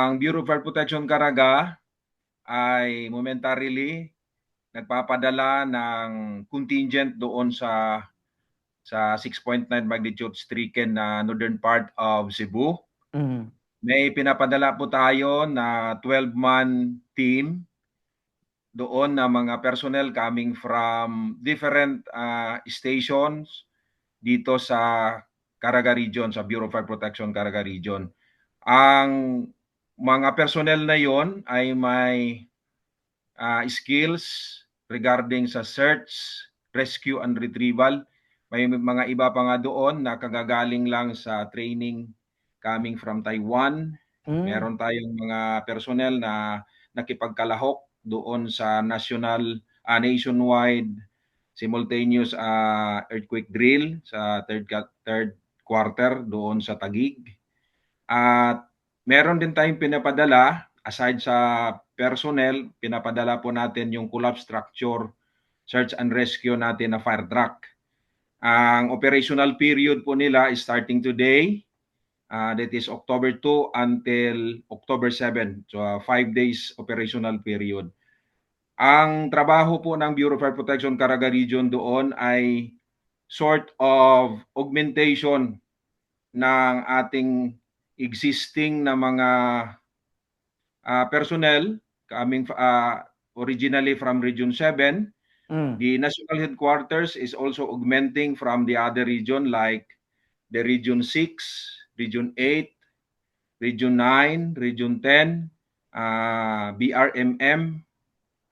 Ang Bureau of Fire Protection Caraga ay momentarily nagpapadala ng contingent doon sa sa 6.9 magnitude stricken na northern part of Cebu. Mhm. May pinapadala po tayo na 12-man team doon na mga personnel coming from different ah, stations dito sa Caraga Region, sa Bureau of Fire Protection Caraga Region. Ang mga personnel na yon ay may ah, skills regarding sa search, rescue and retrieval. May mga iba pa nga doon na kagagaling lang sa training coming from Taiwan. Mm. Meron tayong mga personnel na nakipagkalahok doon sa national ah, nationwide simultaneous ah, earthquake drill sa third third quarter doon sa Tagig. At meron din tayong pinapadala aside sa personnel, pinapadala po natin yung collapse structure search and rescue natin na fire truck. Ang operational period po nila is starting today. Uh, that is October 2 until October 7. So, uh, five days operational period. Ang trabaho po ng Bureau of Fire Protection Caraga Region doon ay sort of augmentation ng ating existing na mga uh, personnel coming uh, originally from Region 7 Mm. The national headquarters is also augmenting from the other region like the Region 6, Region 8, Region 9, Region 10, uh, BRMM,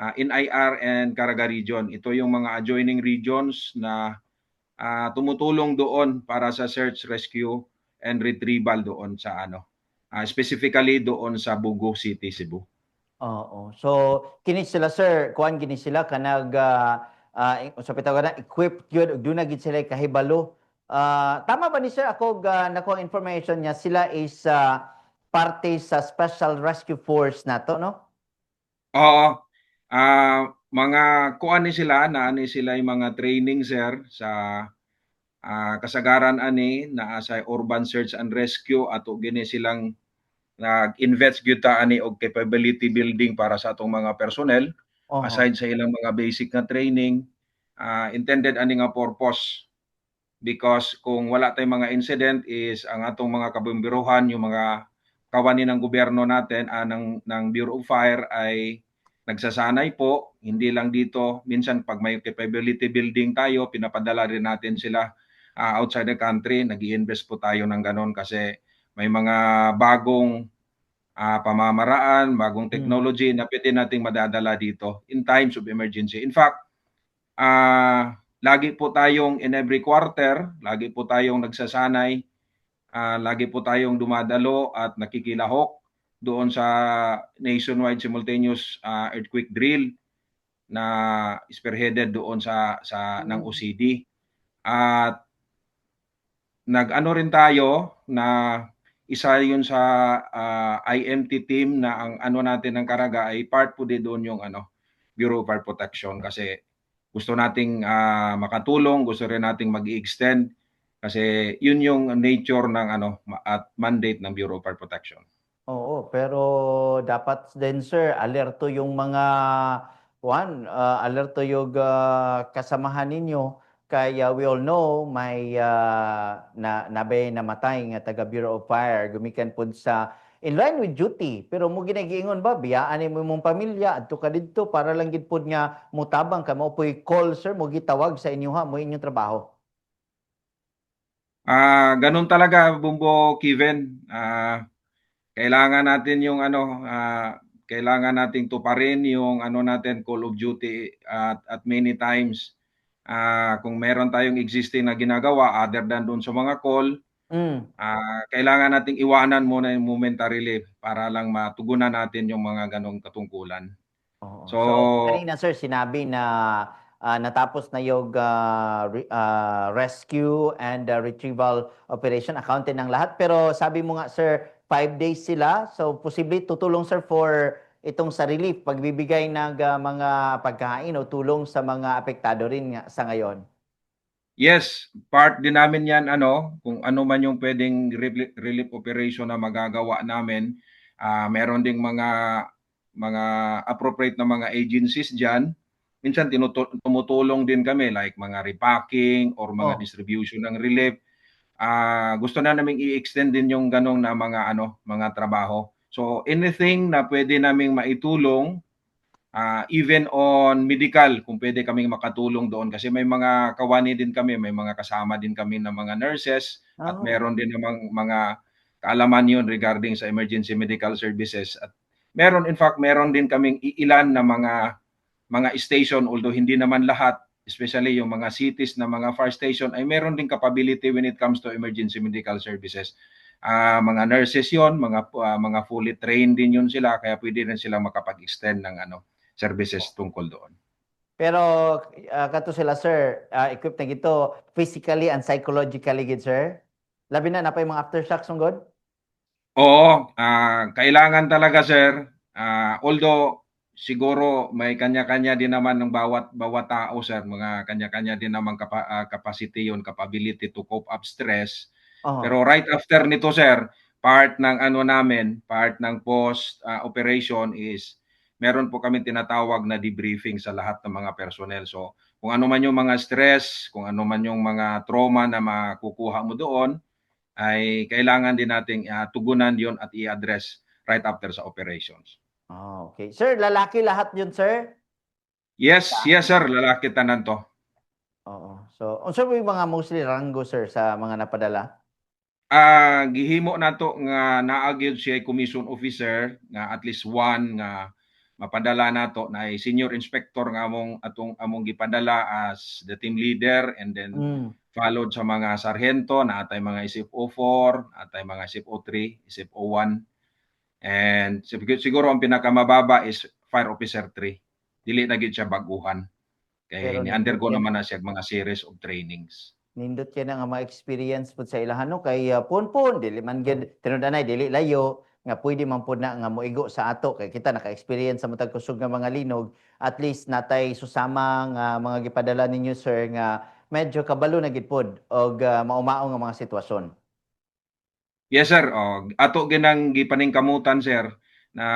uh, NIR, and Caraga Region. Ito yung mga adjoining regions na uh, tumutulong doon para sa search, rescue, and retrieval doon sa ano. Uh, specifically doon sa Bugo City, Cebu. Oo. So kini sila sir, kuan gini sila kanag uh, uh, sa pitawagan equipped gyud ug dunay gid sila kahibalo. Uh, tama ba ni sir ako uh, nakuha information niya sila is uh, parte sa Special Rescue Force nato no? Oo. Ah, mga kuan ni sila na ani sila yung mga training sir sa ah, kasagaran ani na sa urban search and rescue ato gini silang nag-invest gyud ta ani og capability building para sa atong mga personnel Oho. aside sa ilang mga basic na training ah, intended ani nga purpose because kung wala tayong mga incident is ang atong mga kabumbiruhan yung mga kawani ng gobyerno natin ah, ng ng Bureau of Fire ay nagsasanay po hindi lang dito minsan pag may capability building tayo pinapadala rin natin sila ah, outside the country nag-i-invest po tayo ng ganon kasi may mga bagong ah, pamamaraan, bagong technology na pwede nating madadala dito in times of emergency. In fact, ah, lagi po tayong in every quarter, lagi po tayong nagsasanay, ah, lagi po tayong dumadalo at nakikilahok doon sa nationwide simultaneous ah, earthquake drill na spearheaded doon sa sa ng OCD. At nag-ano rin tayo na isa yun sa ah, IMT team na ang ano natin ng Karaga ay part po din doon yung ano Bureau of Fire Protection kasi gusto nating ah, makatulong, gusto rin nating mag-extend kasi yun yung nature ng ano at mandate ng Bureau of Fire Protection. Oo, pero dapat din sir alerto yung mga kuan, uh, alerto yung uh, kasamahan ninyo kay uh, we all know may uh, na nabe namatay nga taga Bureau of Fire. Gumikan pud sa in line with duty. Pero mo ginagiingon ba biyaan mo imong pamilya adto ka didto para lang gid pud nga mutabang ka mo puy call sir mo gitawag sa inyo ha mo inyong trabaho. Ah, ganun talaga Bumbo Kevin. Ah, kailangan natin yung ano ah, kailangan nating tuparin yung ano natin call of duty at at many times ah, kung meron tayong existing na ginagawa other than doon sa mga call mm. ah, kailangan nating iwanan muna yung momentary para lang matugunan natin yung mga ganong katungkulan. Oo. So, So, kanina sir, sinabi na ah, natapos na yung ah, re- ah, rescue and ah, retrieval operation, accounted ng lahat. Pero sabi mo nga sir, five days sila. So, posible tutulong sir for itong sa relief, pagbibigay ng ah, mga pagkain o tulong sa mga apektado rin nga sa ngayon. Yes, part din namin yan ano, kung ano man yung pwedeng relief, operation na magagawa namin. Ah, meron ding mga mga appropriate na mga agencies diyan. Minsan tumutulong din kami like mga repacking or mga Oh. distribution ng relief. Ah, gusto na naming i-extend din yung ganong na mga ano, mga trabaho. So anything na pwede naming maitulong ah, even on medical kung pwede kaming makatulong doon kasi may mga kawani din kami, may mga kasama din kami ng mga nurses at Oh. meron din namang mga kaalaman yun regarding sa emergency medical services at meron in fact meron din kaming iilan na mga mga station although hindi naman lahat especially yung mga cities na mga fire station ay meron din capability when it comes to emergency medical services. Ah, mga nurses yon, mga ah, mga fully trained din yun sila kaya pwede rin sila makapag-extend ng ano services tungkol doon. Pero ah, kato sila sir, ah, equipped na gito physically and psychologically gid sir. Labi na napay mga aftershocks ng god. Oo, ah, kailangan talaga sir. Ah, although siguro may kanya-kanya din naman ng bawat bawat tao sir, mga kanya-kanya din naman kapa, ah, capacity yon, capability to cope up stress. Oh. Pero right after nito sir, part ng ano namin, part ng post ah, operation is meron po kami tinatawag na debriefing sa lahat ng mga personnel. So, kung ano man yung mga stress, kung ano man yung mga trauma na makukuha mo doon, ay kailangan din nating ah, tugunan yon at i-address right after sa operations. Oh, okay. Sir, lalaki lahat yun sir? Yes, yes sir, lalaki tanan to. Oo. So, unsa mo yung mga mostly ranggo sir sa mga napadala? Ah, gihimo nato nga naa gyud siya commission officer nga at least one nga mapadala nato na ay senior inspector nga among atong among gipadala as the team leader and then Mm. followed sa mga sarhento na atay mga isip 04, atay mga isip 03, isip 01. And sig- siguro ang pinakamababa is fire officer 3. Dili na gid siya baguhan. Kay ni undergo yan. naman na siya mga series of trainings. Nindot kay nga ma-experience pud sa ilahan no? Kay uh, pun-pun dili man gid tinudanay dili layo nga pwede man pud na nga moigo sa ato. Kay kita naka-experience sa matag kusog nga mga linog. At least natay susama nga mga gipadala ninyo sir nga medyo kabalo na gid pod og uh, maumao nga mga sitwasyon. Yes sir, oh, ato ginang gipaningkamutan sir na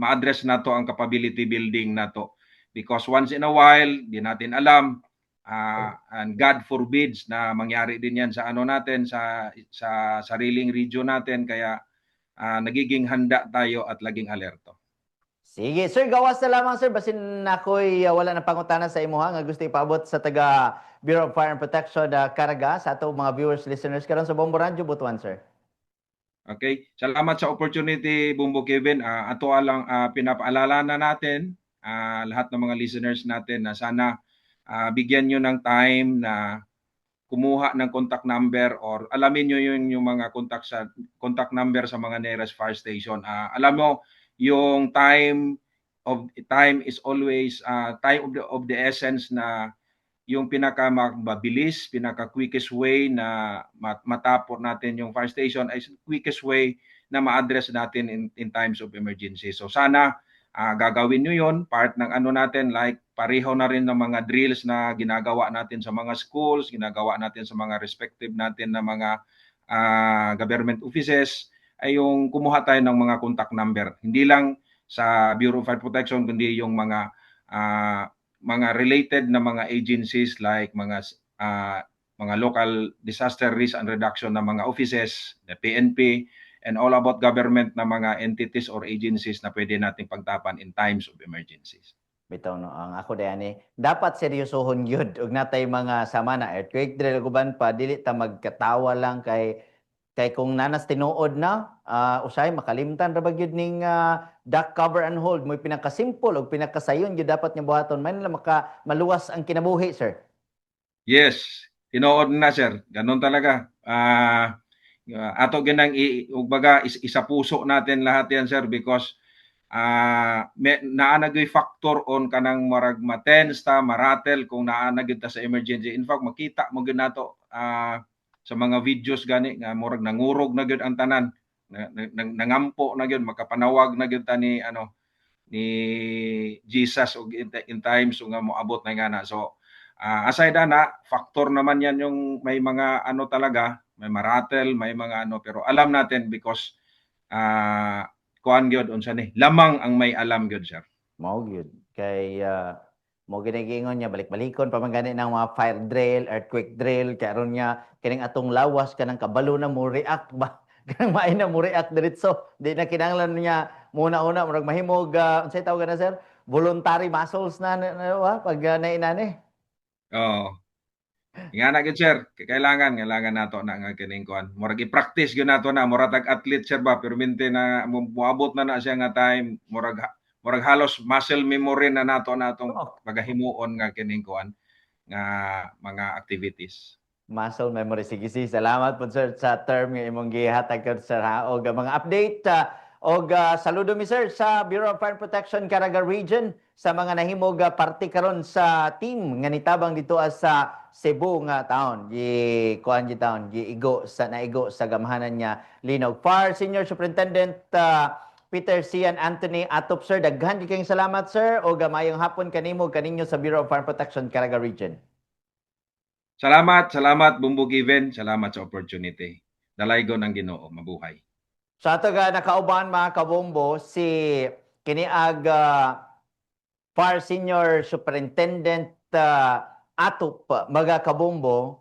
ma-address nato ang capability building nato. Because once in a while di natin alam ah, and God forbids na mangyari din yan sa ano natin sa sa sariling region natin kaya ah, nagiging handa tayo at laging alerto. Sige, sir, gawas na lamang sir basin ako'y uh, wala na pangutanan sa imo ha nga gusto ipaabot sa taga Bureau of Fire and Protection uh, Caraga sa ato mga viewers listeners karon sa Bombo Radio Butuan sir. Okay? Salamat sa opportunity Bumbo Kevin. Ah, ato lang ah, pinapaalala na natin ah, lahat ng mga listeners natin na sana ah, bigyan nyo ng time na kumuha ng contact number or alamin nyo yung, yung mga contact sa contact number sa mga nearest fire station. Ah, alam mo yung time of time is always ah, time of the of the essence na yung pinaka mabilis, pinaka quickest way na mat- matapos natin yung fire station ay quickest way na ma-address natin in, in times of emergency. So sana ah, gagawin nyo yon part ng ano natin like pareho na rin ng mga drills na ginagawa natin sa mga schools, ginagawa natin sa mga respective natin na mga ah, government offices ay yung kumuha tayo ng mga contact number. Hindi lang sa Bureau of Fire Protection kundi yung mga ah, mga related na mga agencies like mga ah, mga local disaster risk and reduction na mga offices, the PNP, and all about government na mga entities or agencies na pwede nating pagtapan in times of emergencies. Bitaw no ang ako dayani dapat seryosohon gyud og natay mga sama na earthquake drill guban pa dili ta magkatawa lang kay kay kung nanas tinuod na ah, usay makalimtan ra ba gyud ning ah, duck cover and hold mo pinakasimple og pinakasayon gyud dapat nga buhaton man lang maka maluwas ang kinabuhi sir. Yes, tinuod na sir. Ganon talaga. Ah, ato ginang i, ugbaga is, isa puso natin lahat yan sir because ah may naanagoy factor on kanang marag matense ta maratel kung naanagid ta sa emergency. In fact, makita mo gyud nato ah, sa mga videos gani nga murag nangurog na gyud ang tanan. Na- na- nang- nangampo na gyud makapanawag na gyud ta ni ano ni Jesus og in, in times nga moabot na nga na. So Ah, aside na, factor naman yan yung may mga ano talaga, may maratel, may mga ano, pero alam natin because ah, kuan gyud unsa ni lamang ang may alam gyud sir. Mao gyud. Kay ah, mo ginagingon niya balik-balikon pa man gani mga fire drill, earthquake drill kay aron niya kining atong lawas kanang kabalo na mo react ba? Kanang maay na mo react diretso. Di na kinahanglan niya muna-una murag mahimog uh, unsay tawag na sir? Voluntary muscles na, na, na wa, pag uh, nainani Oo. Nga na gyud sir, kailangan kailangan nato na nga kining kuan. Murag i-practice gyud nato na murag tag athlete sir ba pero minti na mo- moabot na na siya nga time murag murag halos muscle memory na nato natong Oo. pagahimuon nga kining kuan nga mga activities. muscle memory sige sige salamat po sir sa term nga imong gihatag sir ha og uh, mga update uh, og uh, saludo mi sir sa Bureau of Fire Protection Caraga Region sa mga nahimog uh, parte karon sa team nga nitabang dito as sa Cebu nga taon. Gi kuan gi taon gi igo sa naigo sa gamhanan niya Linog Fire Senior Superintendent uh, Peter Cian Anthony Atop sir daghan kayong salamat sir. Og uh, mayong hapon kanimo kaninyo sa Bureau of Fire Protection Caraga Region. Salamat, salamat Bumbo Given, salamat sa opportunity. Dalaygon ang Ginoo, mabuhay. Sa ato ga nakauban mga kabombo si kiniag uh, Fire Senior Superintendent uh, Atop mga kabombo